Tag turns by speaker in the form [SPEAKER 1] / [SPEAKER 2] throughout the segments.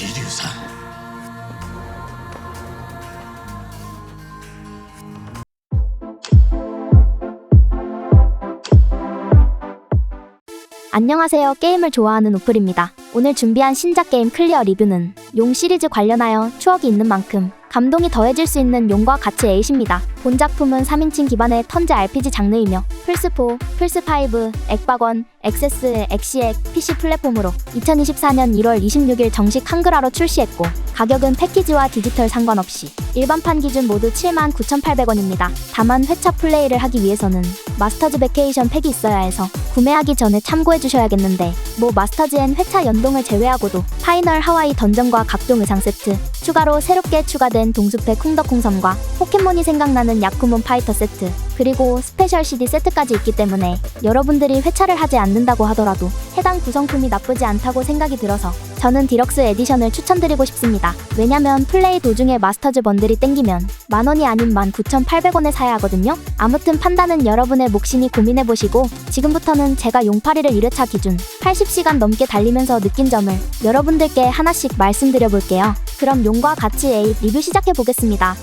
[SPEAKER 1] 기류사.
[SPEAKER 2] 안녕하세요. 게임을 좋아하는 우플입니다. 오늘 준비한 신작 게임 클리어 리뷰는 용 시리즈 관련하여 추억이 있는 만큼 감동이 더해질 수 있는 용과 같이 에잇입니다. 본 작품은 3인칭 기반의 턴제 RPG 장르이며 플스4, 플스5, 엑박원, 엑세스, 엑시엑, PC 플랫폼으로 2024년 1월 26일 정식 한글화로 출시했고 가격은 패키지와 디지털 상관없이 일반판 기준 모두 79,800원입니다. 다만 회차 플레이를 하기 위해서는 마스터즈 베케이션 팩이 있어야 해서 구매하기 전에 참고해 주셔야겠는데 뭐 마스터즈 엔 회차 연동을 제외하고도 파이널 하와이 던전과 각종 의상 세트 추가로 새롭게 추가된 동숲의 쿵덕쿵섬과 포켓몬이 생각나는 야쿠몬 파이터 세트 그리고 스페셜 CD 세트까지 있기 때문에 여러분들이 회차를 하지 않는다고 하더라도 해당 구성품이 나쁘지 않다고 생각이 들어서 저는 디럭스 에디션을 추천드리고 싶습니다. 왜냐면 플레이 도중에 마스터즈 번들이 땡기면 만원이 아닌 19,800원에 사야 하거든요. 아무튼 판단은 여러분의 몫이니 고민해보시고 지금부터는 제가 용파리를 1회차 기준 80시간 넘게 달리면서 느낀 점을 여러분들께 하나씩 말씀드려 볼게요. 그럼 용과 같이 에잇 리뷰 시작해 보겠습니다.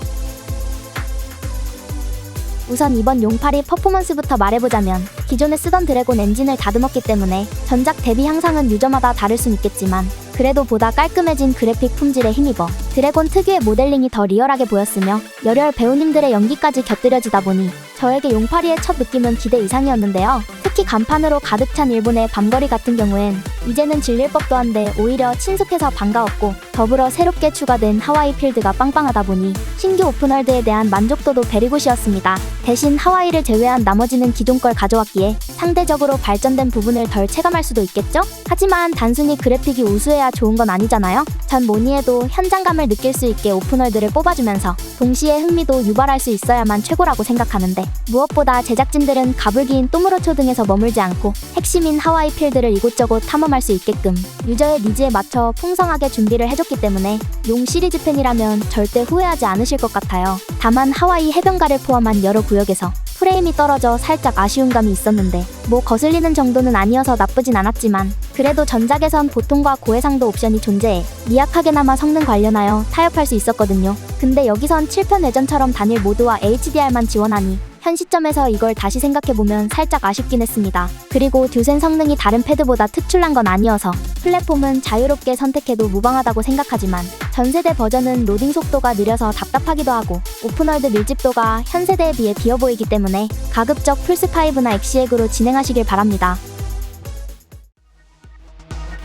[SPEAKER 2] 우선 이번 용팔이 퍼포먼스부터 말해보자면 기존에 쓰던 드래곤 엔진을 다듬었기 때문에 전작 대비 향상은 유저마다 다를 순 있겠지만 그래도 보다 깔끔해진 그래픽 품질에 힘입어 드래곤 특유의 모델링이 더 리얼하게 보였으며 열혈 배우님들의 연기까지 곁들여지다 보니 저에게 용팔이의 첫 느낌은 기대 이상이었는데요. 특히 간판으로 가득 찬 일본의 밤거리 같은 경우엔 이제는 질릴 법도 한데 오히려 친숙해서 반가웠고 더불어 새롭게 추가된 하와이 필드가 빵빵하다 보니 신규 오픈월드에 대한 만족도도 베리굿이었습니다. 대신 하와이를 제외한 나머지는 기존 걸 가져왔기에 상대적으로 발전된 부분을 덜 체감할 수도 있겠죠? 하지만 단순히 그래픽이 우수해야 좋은 건 아니잖아요. 전 뭐니 해도 현장감을 느낄 수 있게 오픈월드를 뽑아주면서 동시에 흥미도 유발할 수 있어야만 최고라고 생각하는데 무엇보다 제작진들은 가불기인 또무로초 등에서 머물지 않고 핵심인 하와이 필드를 이곳저곳 탐험할 수 있게끔 유저의 니즈에 맞춰 풍성하게 준비를 해줬기 때문에 용 시리즈 팬이라면 절대 후회하지 않으실 것 같아요. 다만 하와이 해변가를 포함한 여러 구역 에서 프레임이 떨어져 살짝 아쉬운 감이 있었는데 뭐 거슬리는 정도는 아니어서 나쁘진 않았지만 그래도 전작에선 보통과 고해상도 옵션이 존재해 미약하게나마 성능 관련하여 타협할 수 있었거든요. 근데 여기선 7편 외전처럼 단일 모드와 HDR만 지원하니 현 시점에서 이걸 다시 생각해보면 살짝 아쉽긴 했습니다. 그리고 듀센 성능이 다른 패드보다 특출난 건 아니어서 플랫폼은 자유롭게 선택해도 무방하다고 생각하지만 전 세대 버전은 로딩 속도가 느려서 답답하기도 하고 오픈월드 밀집도가 현 세대에 비해 비어 보이기 때문에 가급적 플스5나 엑시액으로 진행하시길 바랍니다.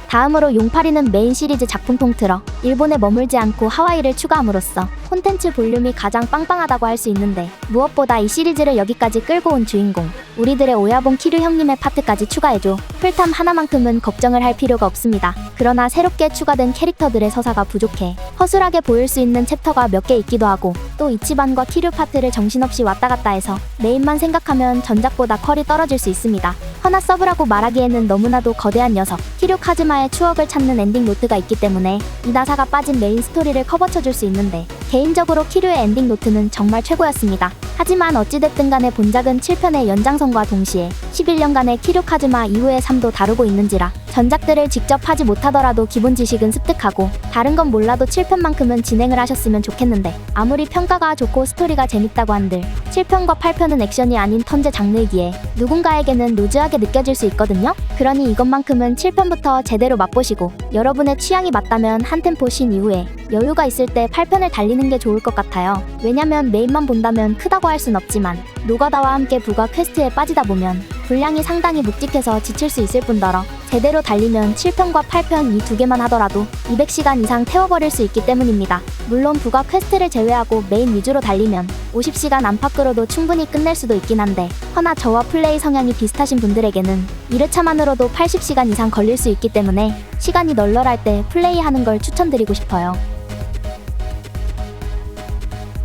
[SPEAKER 2] 다음으로 용팔이는 메인 시리즈 작품 통틀어 일본에 머물지 않고 하와이를 추가함으로써 콘텐츠 볼륨이 가장 빵빵하다고 할 수 있는데 무엇보다 이 시리즈를 여기까지 끌고 온 주인공 우리들의 오야봉 키류 형님의 파트까지 추가해줘 풀탐 하나만큼은 걱정을 할 필요가 없습니다. 그러나 새롭게 추가된 캐릭터들의 서사가 부족해 허술하게 보일 수 있는 챕터가 몇 개 있기도 하고 또 이치반과 키류 파트를 정신없이 왔다 갔다 해서 메인만 생각하면 전작보다 퀄이 떨어질 수 있습니다. 허나 서브라고 말하기에는 너무나도 거대한 녀석 키류 카즈마의 추억을 찾는 엔딩 노트가 있기 때문에 이나사가 빠진 메인 스토리를 커버쳐줄 수 있는데 개인적으로 키류의 엔딩 노트는 정말 최고였습니다. 하지만 어찌됐든 간에 본작은 7편의 연장선과 동시에 11년간의 키류 카즈마 이후의 삶도 다루고 있는지라 전작들을 직접 하지 못하더라도 기본 지식은 습득하고 다른 건 몰라도 7편만큼은 진행을 하셨으면 좋겠는데 아무리 평가가 좋고 스토리가 재밌다고 한들 7편과 8편은 액션이 아닌 턴제 장르이기에 누군가에게는 루즈하게 느껴질 수 있거든요. 그러니 이것만큼은 7편부터 제대로 맛보시고 여러분의 취향이 맞다면 한 템포 쉰 이후에 여유가 있을 때 8편을 달리는 게 좋을 것 같아요. 왜냐면 메인만 본다면 크다고 할 순 없지만 노가다와 함께 부가 퀘스트에 빠지다 보면 분량이 상당히 묵직해서 지칠 수 있을 뿐더러 제대로 달리면 7편과 8편 이 두 개만 하더라도 200시간 이상 태워버릴 수 있기 때문입니다. 물론 부가 퀘스트를 제외하고 메인 위주로 달리면 50시간 안팎으로도 충분히 끝낼 수도 있긴 한데 허나 저와 플레이 성향이 비슷하신 분들에게는 1회차만으로도 80시간 이상 걸릴 수 있기 때문에 시간이 널널할 때 플레이하는 걸 추천드리고 싶어요.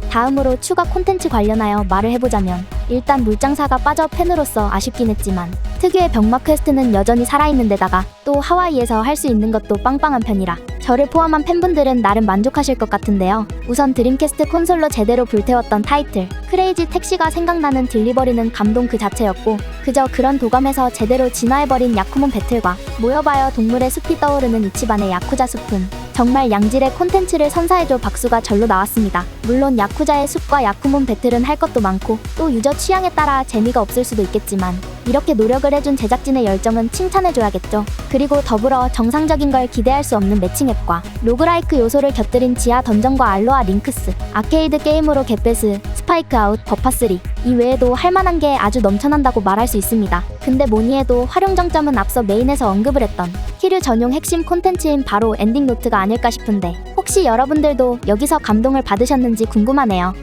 [SPEAKER 2] 다음으로 추가 콘텐츠 관련하여 말을 해보자면 일단 물장사가 빠져 팬으로서 아쉽긴 했지만 특유의 병마 퀘스트는 여전히 살아있는 데다가 또 하와이에서 할 수 있는 것도 빵빵한 편이라 저를 포함한 팬분들은 나름 만족하실 것 같은데요. 우선 드림캐스트 콘솔로 제대로 불태웠던 타이틀 크레이지 택시가 생각나는 딜리버리는 감동 그 자체였고 그저 그런 도감에서 제대로 진화해버린 야쿠몬 배틀과 모여봐요 동물의 숲이 떠오르는 이치반의 야쿠자 숲은 정말 양질의 콘텐츠를 선사해줘 박수가 절로 나왔습니다. 물론 야쿠자의 숲과 야쿠몬 배틀은 할 것도 많고 또 유저 취향에 따라 재미가 없을 수도 있겠지만 이렇게 노력을 해준 제작진의 열정은 칭찬해줘야겠죠. 그리고 더불어 정상적인 걸 기대할 수 없는 매칭 앱과 로그라이크 요소를 곁들인 지하 던전과 알로아 링크스, 아케이드 게임으로 겟베스, 스파이크 아웃, 버파3 이 외에도 할 만한 게 아주 넘쳐난다고 말할 수 있습니다. 근데 뭐니 해도 활용 정점은 앞서 메인에서 언급을 했던 키류 전용 핵심 콘텐츠인 바로 엔딩 노트가 아닐까 싶은데 혹시 여러분들도 여기서 감동을 받으셨는지 궁금하네요.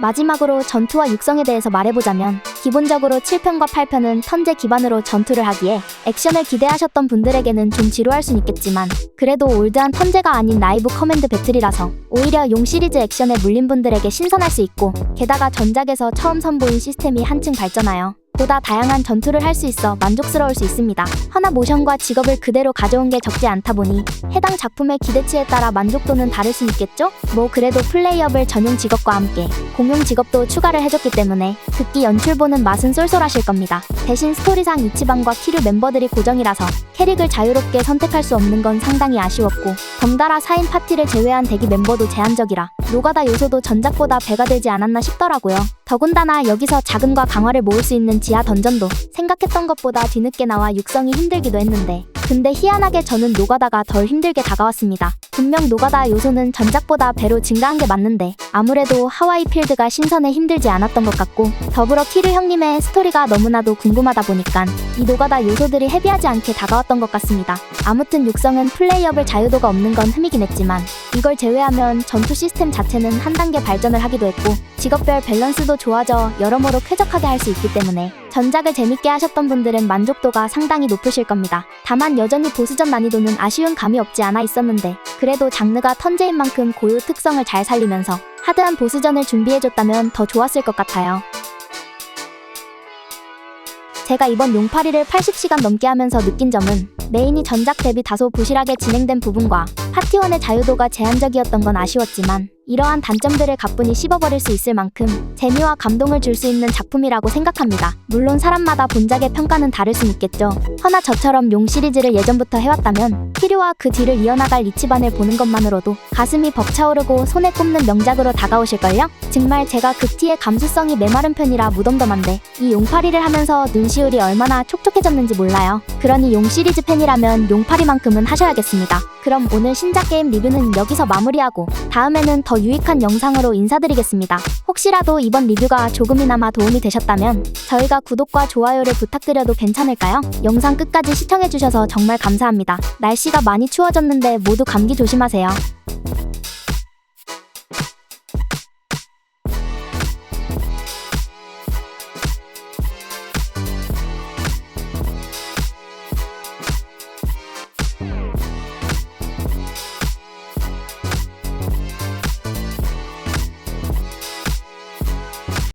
[SPEAKER 2] 마지막으로 전투와 육성에 대해서 말해보자면 기본적으로 7편과 8편은 턴제 기반으로 전투를 하기에 액션을 기대하셨던 분들에게는 좀 지루할 순 있겠지만 그래도 올드한 턴제가 아닌 라이브 커맨드 배틀이라서 오히려 용 시리즈 액션에 물린 분들에게 신선할 수 있고 게다가 전작에서 처음 선보인 시스템이 한층 발전하여 보다 다양한 전투를 할 수 있어 만족스러울 수 있습니다. 하나 모션과 직업을 그대로 가져온 게 적지 않다 보니 해당 작품의 기대치에 따라 만족도는 다를 수 있겠죠? 뭐 그래도 플레이어블 전용 직업과 함께 공용 직업도 추가를 해줬기 때문에 극기 연출 보는 맛은 쏠쏠하실 겁니다. 대신 스토리상 이치방과 키류 멤버들이 고정이라서 캐릭을 자유롭게 선택할 수 없는 건 상당히 아쉬웠고 덩달아 4인 파티를 제외한 대기 멤버도 제한적이라 노가다 요소도 전작보다 배가 되지 않았나 싶더라고요. 더군다나 여기서 자금과 강화를 모을 수 있는 지하 던전도 생각했던 것보다 뒤늦게 나와 육성이 힘들기도 했는데 근데 희한하게 저는 노가다가 덜 힘들게 다가왔습니다. 분명 노가다 요소는 전작보다 배로 증가한 게 맞는데 아무래도 하와이 필드가 신선해 힘들지 않았던 것 같고 더불어 키르 형님의 스토리가 너무나도 궁금하다 보니까 이 노가다 요소들이 헤비하지 않게 다가왔던 것 같습니다. 아무튼 육성은 플레이어블 자유도가 없는 건 흠이긴 했지만 이걸 제외하면 전투 시스템 자체는 한 단계 발전을 하기도 했고 직업별 밸런스도 좋아져 여러모로 쾌적하게 할 수 있기 때문에 전작을 재밌게 하셨던 분들은 만족도가 상당히 높으실 겁니다. 다만 여전히 보스전 난이도는 아쉬운 감이 없지 않아 있었는데 그래도 장르가 턴제인 만큼 고유 특성을 잘 살리면서 하드한 보스전을 준비해줬다면 더 좋았을 것 같아요. 제가 이번 용파리를 80시간 넘게 하면서 느낀 점은 메인이 전작 대비 다소 부실하게 진행된 부분과 파티원의 자유도가 제한적이었던 건 아쉬웠지만 이러한 단점들을 가뿐히 씹어버릴 수 있을 만큼 재미와 감동을 줄 수 있는 작품이라고 생각합니다. 물론 사람마다 본작의 평가는 다를 순 있겠죠. 허나 저처럼 용 시리즈를 예전부터 해왔다면 키류와 그 뒤를 이어나갈 이치반을 보는 것만으로도 가슴이 벅차오르고 손에 꼽는 명작으로 다가오실걸요? 정말 제가 극티의 감수성이 메마른 편이라 무덤덤한데 이 용파리를 하면서 눈시울이 얼마나 촉촉해졌는지 몰라요. 그러니 용 시리즈 팬이라면 용파리만큼은 하셔야겠습니다. 그럼 오늘 신작 게임 리뷰는 여기서 마무리하고 다음에는 더 유익한 영상으로 인사드리겠습니다. 혹시라도 이번 리뷰가 조금이나마 도움이 되셨다면 저희가 구독과 좋아요를 부탁드려도 괜찮을까요? 영상 끝까지 시청해주셔서 정말 감사합니다. 날씨가 많이 추워졌는데 모두 감기 조심하세요.